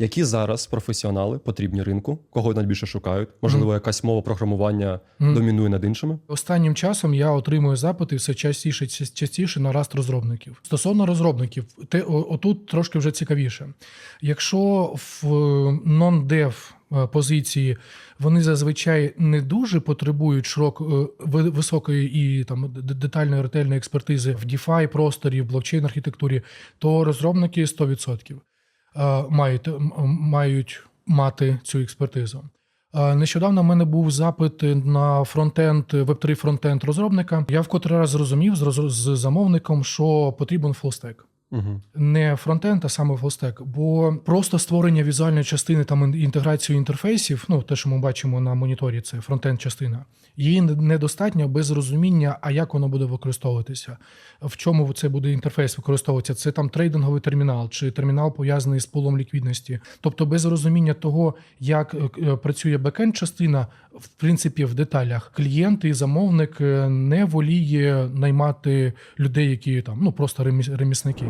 Які зараз професіонали потрібні ринку, кого найбільше шукають? Можливо, якась мова програмування Мгм. домінує над іншими? Останнім часом я отримую запити все частіше частіше на раст розробників. Стосовно розробників, те отут трошки вже цікавіше. Якщо в нон-дев е, позиції вони зазвичай не дуже потребують широк е, високої і там детальної ретельної експертизи в DeFi просторі, в блокчейн архітектурі, то розробники 100% е, мають, мають мати цю експертизу. Е, Нещодавно в мене був запит на фронтенд, веб-3 фронтенд розробника. Я вкотре раз зрозумів з замовником, що потрібен фулстек. Угу. Не фронтенд, а саме фулстек. Бо просто створення візуальної частини там інтеграцію інтерфейсів, ну те, що ми бачимо на моніторі, це фронтенд частина. Її недостатньо без розуміння, а як воно буде використовуватися, в чому це буде інтерфейс використовуватися. Це там трейдинговий термінал чи термінал пов'язаний з пулом ліквідності. Тобто, без розуміння того, як е, е, працює бекенд частина, в принципі, в деталях клієнт і замовник е, не воліє наймати людей, які там ну просто реміс- ремісники.